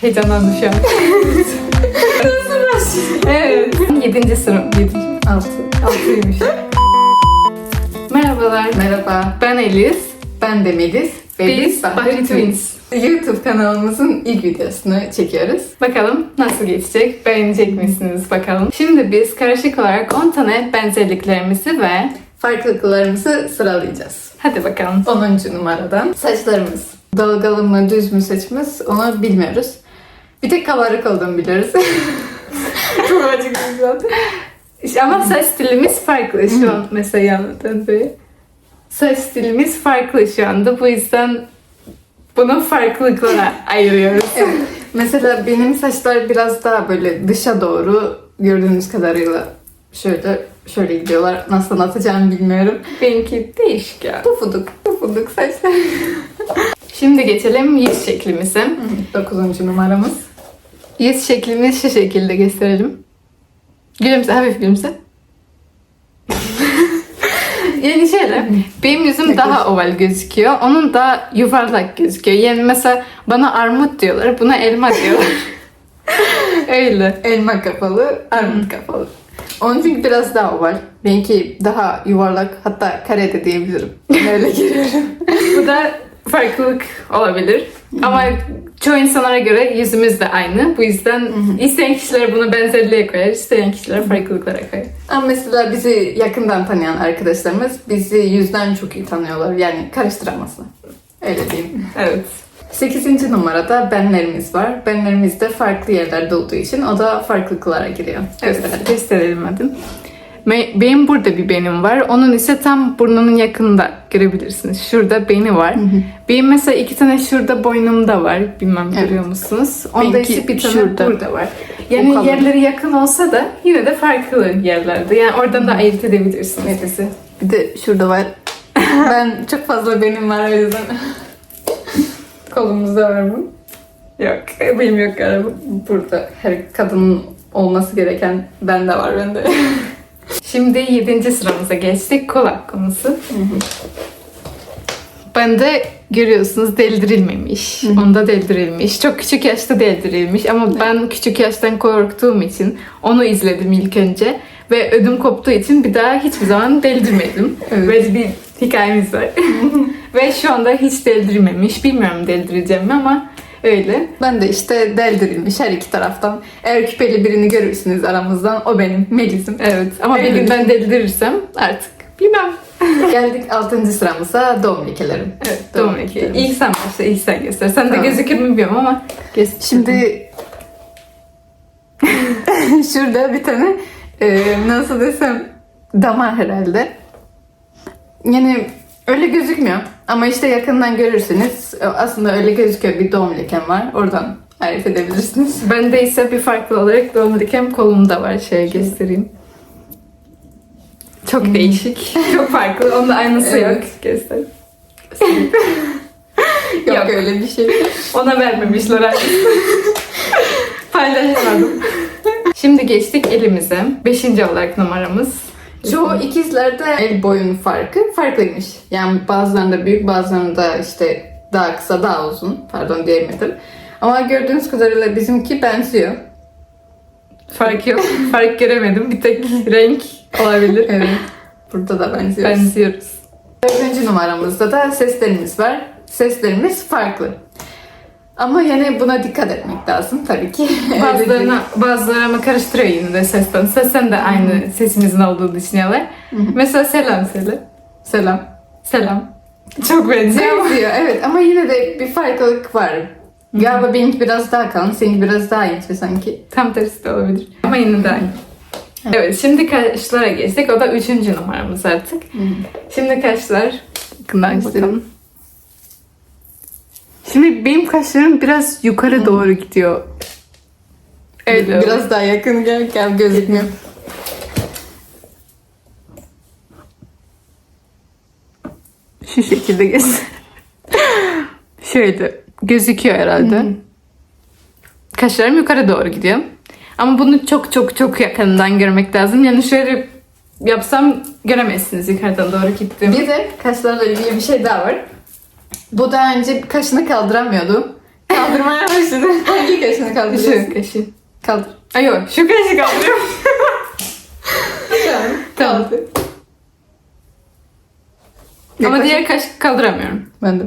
Heyecanlandım şu an. evet. Yedinci sıra. Yedinci. Altı. Altıymış. Merhabalar. Merhaba, Ben Elis. ben de Melis ve Biz Bahri. Twins. YouTube kanalımızın ilk videosunu çekiyoruz. Bakalım nasıl geçecek? Beğenecek misiniz bakalım. Şimdi biz karışık olarak 10 tane benzerliklerimizi ve Farklılıklarımızı sıralayacağız. hadi bakalım. 10. numaradan saçlarımız. Dalgalı mı, düz mü saçımız onu bilmiyoruz. Bir tek kabarık olduğunu biliyoruz. Çok açık zaten. İşte ama saç stilimiz farklı şu an mesela anlatan böyle. Saç stilimiz farklı şu anda. Bu yüzden bunu farklılıklara ayırıyoruz. Evet. Mesela benim saçlar biraz daha böyle dışa doğru gördüğünüz kadarıyla şöyle şöyle gidiyorlar. Nasıl anlatacağımı bilmiyorum. Benimki değişik ya. Pufuduk, pufuduk saçlar. Şimdi geçelim yüz şeklimize. 9. numaramız. Yüz şeklimiz şu şekilde gösterelim. Gülümse, hafif gülümse. yani şöyle, benim yüzüm daha oval gözüküyor. Onun da yuvarlak gözüküyor. Yani mesela bana armut diyorlar, buna elma diyorlar. Öyle. Elma kafalı, armut kafalı. Onun çünkü biraz daha oval. Benimki daha yuvarlak hatta kare de diyebilirim. Öyle giriyorum. Bu da farklılık olabilir. Ama çoğu insanlara göre yüzümüz de aynı. Bu yüzden isteyen kişiler bunu benzerliğe koyar, isteyen kişiler farklılıklara koyar. Ama mesela bizi yakından tanıyan arkadaşlarımız bizi yüzden çok iyi tanıyorlar. Yani karıştıramazlar. Öyle diyeyim. Evet. 8. numarada benlerimiz var. Benlerimiz de farklı yerlerde olduğu için o da farklılıklara giriyor. Evet, gösterelim hadi. Benim burada bir benim var. Onun ise tam burnunun yakında görebilirsiniz. Şurada beni var. Benim mesela iki tane şurada boynumda var. Bilmem Evet. görüyor musunuz? Onda Benimki ise bir tane şurada. burada var. Yani yerleri yakın olsa da yine de farklı yerlerde. Yani oradan da ayırt edebilirsiniz bizi. Bir de şurada var. ben çok fazla benim var o yüzden. Kolumuzda var bu. Yok, benim yok galiba. Burada her kadının olması gereken bende var bende. Şimdi yedinci sıramıza geçtik. Kulak konusu. Bende görüyorsunuz deldirilmemiş. Onda deldirilmiş. Çok küçük yaşta deldirilmiş ama ben küçük yaştan korktuğum için onu izledim ilk önce. Ve ödüm koptuğu için bir daha hiçbir zaman deldirmedim. Evet. Böyle bir hikayemiz var. Ve şu anda hiç deldirmemiş. Bilmiyorum deldireceğim mi ama öyle. Ben de işte deldirilmiş her iki taraftan. Eğer küpeli birini görürsünüz aramızdan o benim Melis'im. Evet ama bir Öyle gün ben dildirirsem artık bilmem. Geldik 6. sıramıza doğum lekelerim. Evet doğum eki. İlk sen başla, ilk sen göster. Sen de Tamam. gözükür mü bilmiyorum ama göster. Şimdi şurada bir tane e, nasıl desem damar herhalde. Yani öyle gözükmüyor. Ama işte yakından görürsünüz. e, Aslında öyle gözüküyor. Bir doğum lekem var. Oradan ayırt edebilirsiniz. Bende ise bir farklı olarak doğum dikem kolumda var. Şöyle göstereyim. Çok değişik. Çok farklı. Onda aynısı Evet. yok. Göster. Yok, Yok. öyle bir şey. Ona vermemişler aynısını. Paylaşmadım. Şimdi geçtik elimize. Beşinci olarak numaramız. Çoğu ikizlerde el boyun farkı farklıymış. Yani bazılarında büyük bazılarında işte daha kısa daha uzun. Pardon diyemedim. Ama gördüğünüz kadarıyla bizimki benziyor. Fark yok. Fark göremedim. Bir tek renk olabilir. Evet. Burada da benziyoruz. Benziyoruz. Dördüncü numaramızda da seslerimiz var. Seslerimiz farklı. Ama yani buna dikkat etmek lazım tabii ki. Bazılarına, bazıları ama karıştırıyor yine de sesten. Sesten de aynı sesimizin olduğunu düşünüyorlar. Mesela selam söyle. Selam. Selam. Çok benziyor. Benziyor evet ama yine de bir farklılık var. Galiba benimki biraz daha kalın, seninki biraz daha ince sanki. Tam tersi de olabilir. Ama yine de aynı. Evet şimdi kaşlara geçtik. O da üçüncü numaramız artık. Şimdi kaşlar. Yakından Bakalım. Şimdi benim kaşlarım biraz yukarı doğru gidiyor. Öyle Biraz daha yakın gel, gel gözükmüyor. Şu şekilde göster. Şöyle gözüküyor herhalde. Kaşlarım yukarı doğru gidiyor. Ama bunu çok çok çok yakından görmek lazım. Yani şöyle yapsam göremezsiniz yukarıdan doğru gittiğimi. Bir de kaşlarla ilgili bir şey daha var. Bu daha önce kaşını kaldıramıyordu. Kaldırmaya başladı. Hangi kaşını kaldırıyorsun? Şu kaşı. Kaldır. Ay yok şu kaşı kaldırıyorum. Tamam. Kaldır. Ama Yaklaş. diğer kaş kaldıramıyorum. Ben de.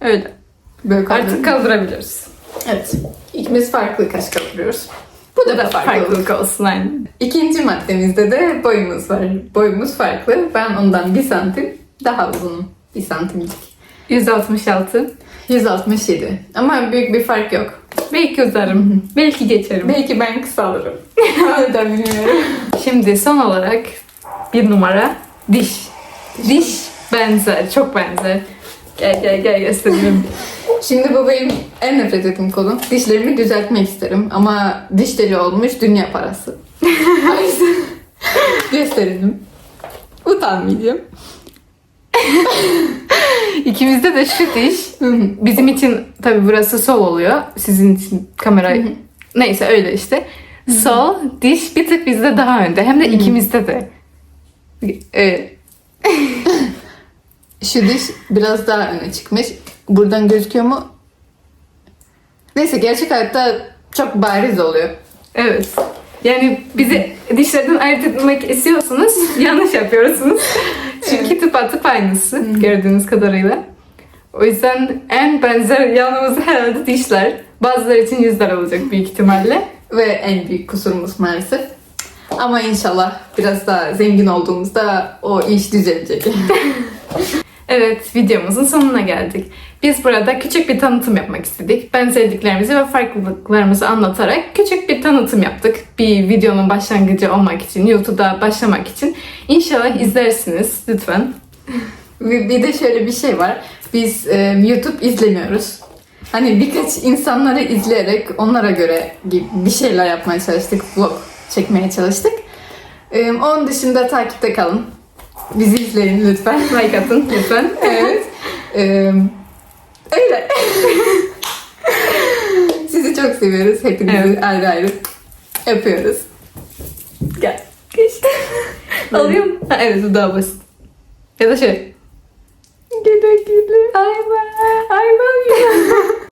Öyle. Böyle. Artık kaldırabiliriz. Evet. İkimiz farklı kaş kaldırıyoruz. Bu da, da farklı. Farklılık olsun aynen. İkinci maddemizde de boyumuz var. Boyumuz farklı. Ben ondan bir santim daha uzunum. Bir santimlik. 166. 167. Ama büyük bir fark yok. Belki uzarım. Belki geçerim. Belki ben kısalırım. Da bilmiyorum. Şimdi son olarak bir numara diş. Diş benzer, çok benzer. Gel gel gel göstereyim. Şimdi bu benim en nefret ettiğim konu. Dişlerimi düzeltmek isterim ama diş teli olmuş dünya parası. Gösterelim. Utanmayacağım. İkimizde de şu diş. Bizim için tabi burası sol oluyor. Sizin için kamera neyse öyle işte. Sol diş bir tık bizde daha önde. Hem de ikimizde de. Evet. Şu diş biraz daha öne çıkmış. Buradan gözüküyor mu? Neyse gerçek hayatta çok bariz oluyor. Evet. Yani bizi dişlerden ayırt etmek istiyorsanız yanlış yapıyorsunuz. Çünkü tıpatıp aynısı gördüğünüz kadarıyla. O yüzden en benzer yanımız herhalde dişler. Bazıları için yüzler olacak büyük ihtimalle. Ve en büyük kusurumuz maalesef. Ama inşallah biraz daha zengin olduğumuzda o iş düzelecek. Evet, videomuzun sonuna geldik. Biz burada küçük bir tanıtım yapmak istedik. Benzerliklerimizi ve farklılıklarımızı anlatarak küçük bir tanıtım yaptık. Bir videonun başlangıcı olmak için, YouTube'da başlamak için. İnşallah izlersiniz lütfen. bir de şöyle bir şey var. Biz e, YouTube izlemiyoruz. Hani birkaç insanları izleyerek onlara göre bir şeyler yapmaya çalıştık. Vlog çekmeye çalıştık. E, onun dışında takipte kalın. Bizi izleyin lütfen. Like atın lütfen. evet. E, öyle. Sizi çok seviyoruz. Hepinizi Evet. ayrı ayrı öpüyoruz. Gel. Geçti. Alıyor mu? Ha, evet bu daha basit. Ya da şey. Güle güle. Ay ben. Ay ben.